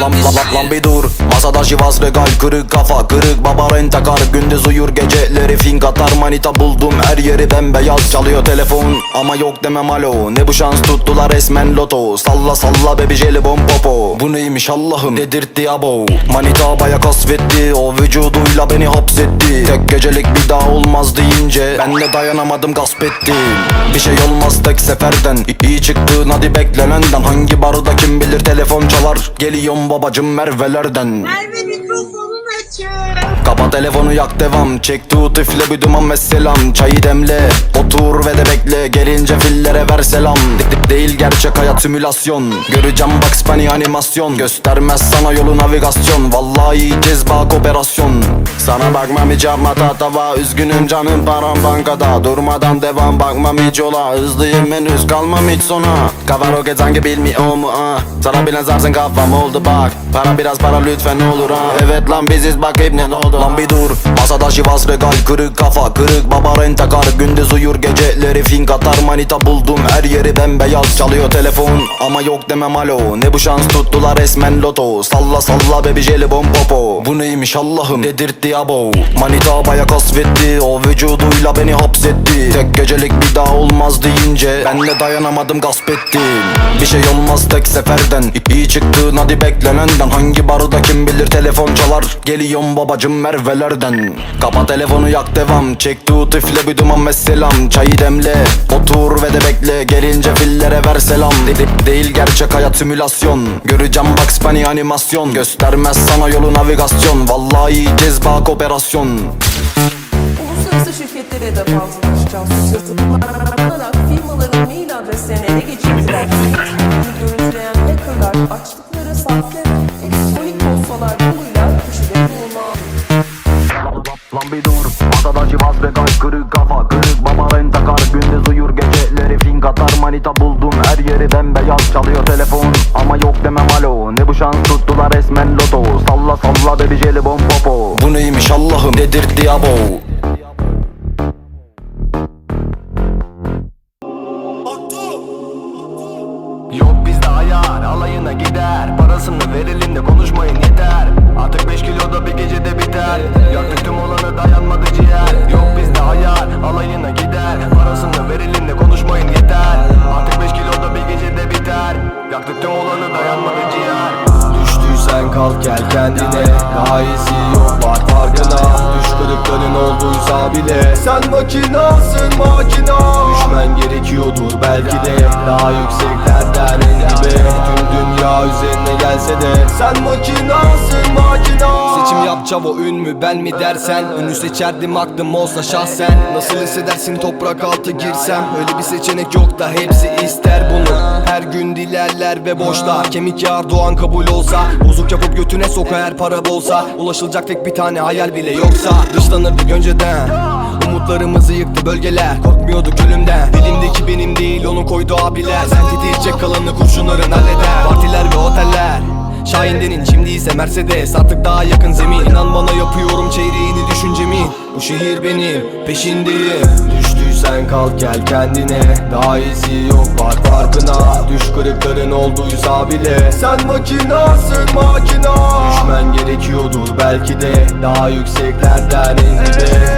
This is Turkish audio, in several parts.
Lan, lan, lan, bir dur. Masada şivas regal kırık kafa Kırık baba rentakar Gündüz uyur geceleri fink atar. Manita buldum her yeri bembeyaz. Çalıyor telefon ama yok demem alo. Ne bu şans? Tuttular resmen loto. Salla salla bebi jelibon popo. Bu neymiş Allah'ım? Dedirtti abo. Manita baya kasvetti. O vücuduyla beni hapsetti. Tek gecelik bir daha olmaz deyince Ben de dayanamadım gasp ettim Bir şey olmaz tek seferden. İyi çıktın hadi beklenenden Hangi barda kim bilir telefon çalar. Geliyorum babacım Merve'lerden Merve mikrofonun açık. Kapa telefonu yak devam. Çek tut üfle bir duman ve selam. Çayı demle otur ve de bekle. Gelince fillere ver selam. De- de- Değil gerçek hayat simülasyon. Göreceğim Bugs Bunny animasyon. Göstermez sana yolu navigasyon. Vallahi yiyeceğiz bak operasyon. Sana bakmam hiç yapma tatava. Üzgünüm canım param bankada. Durmadan devam bakmam hiç yola. Hızlıyım henüz kalmam hiç sona. Kafa roket sanki bilmiyor mu ah? Sana bilen zarsın kafam oldu bak. Para biraz para lütfen olur ha Evet lan biziz bak hep ne oldu Lan bir dur. Masada şivas regal kırık kafa Kırık baba rentakar Gündüz uyur geceleri fink atar Manita buldum her yeri bembeyaz. Çalıyor telefon ama yok demem alo. Ne bu şans? Tuttular resmen loto. Salla salla bebi jelibon popo. Bu neymiş Allah'ım? Dedirtti abo. Manita baya kasvetti. O vücuduyla beni hapsetti. Tek gecelik bir daha olmaz deyince Ben de dayanamadım gasp ettim. Bir şey olmaz tek seferden. İyi çıktın hadi beklenenden Hangi barda kim bilir telefon çalar. Geliyorum babacım Merve'lerden. Kapa telefonu yak devam. Çek tut üfle bir duman ve selam. Çayı demle otur ve de bekle. Gelince fillere ver selam. De- de- Değil gerçek hayat simülasyon. Göreceğim Bugs Bunny animasyon. Göstermez sana yolu navigasyon. Vallahi bak operasyon. Uluslararası şirketlere de fazlalaşacağız. Bir dur. Masada civaz ve kalp kırık kafa Kırık baba rentakar Gündüz uyur geceleri fink atar. Manita buldum her yeri bembeyaz Çalıyor telefon. Ama yok demem alo Ne bu şans tuttular resmen loto. Salla salla bebi jelibon popo. Bu neymiş Allah'ım dedirtti abo. Yok alayına gider. Parasını verelim de konuşmayın yeter. Artık 5 kiloda bir gecede biter. Yaktık tüm olanı dayanmadı ciğer. Yok bizde ayar alayına gider. Parasını verelim de konuşmayın yeter. Artık 5 kiloda bir gecede biter. Yaktık tüm olanı dayanmadı ciğer. Düştüysen kalk gel kendine. Daha iyisi yok var farkına bile. Sen makinasın makina. Düşmen gerekiyordur belki de. Daha yükseklerden en dibe. Tüm dünya üzerine gelse de. Sen makinasın makina. Seçim yap çavo ün mü ben mi dersen. Ünü seçerdim aklım olsa şahsen. Nasıl hissedersin toprak altı girsem? Öyle bir seçenek yok da hepsi ister bunu. Her dilerler ve boşta. Kemik yağar doğan kabul olsa Bozuk yapıp götüne sok eğer para bolsa. Ulaşılacak tek bir tane hayal bile yoksa. Dışlanırdık önceden. Umutlarımızı yıktı bölgeler Korkmuyorduk ölümden Dilimdeki benim değil onu koydu abiler. Sen tetiğecek kalanı kurşunların halleder. Partiler ve oteller. Şahindenin şimdi ise Mercedes. Artık daha yakın zemin. İnan bana yapıyorum çeyreğini düşüncemin. Bu şehir benim peşindeyim Düştüysen kalk gel kendine. Daha iyisi yok var farkına. Düş kırıkların olduysa bile. Sen makinasın makina. Düşmen gerekiyordur belki de. Daha yükseklerden en dibe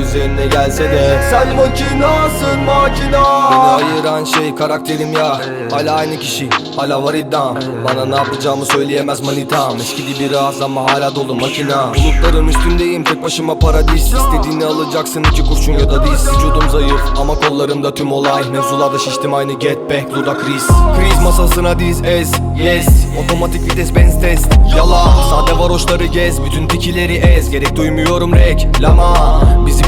üzerine gelse de Sen makinasın makina. Beni ayıran şey karakterim ya. Hala aynı kişi hala var iddiam. Bana ne yapacağımı söyleyemez manitam. Eskidi biraz ama hala dolu makina. Bulutların üstündeyim tek başıma paradis. İstediğini alacaksın iki kurşun ya da diz. Vücudum zayıf ama kollarımda tüm olay. Mevzularda şiştim aynı get back dudak kriz Kriz masasına diz ez yes. Otomatik vites benz test. Yala sade varoşları gez Bütün tikileri ez. Gerek duymuyorum reklama Bizi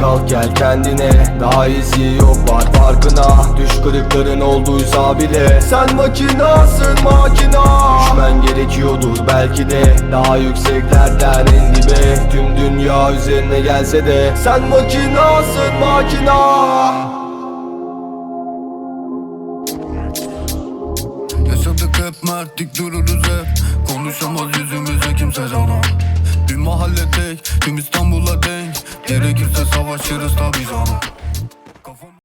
kalk gel kendine. Daha iyisi yok var farkına. Düş kırıkların olduysa bile. Sen makinasın makina. Düşmen gerekiyordur belki de. Daha yükseklerden en dibe. Tüm dünya üzerine gelse de. Sen makinasın makina. Yaşadık hep mertlik dururuz hep. Konuşamaz yüzümüze kimse cana Bir mahalle tek tüm İstanbul'a denk Gerekirse savaşırız tabi canım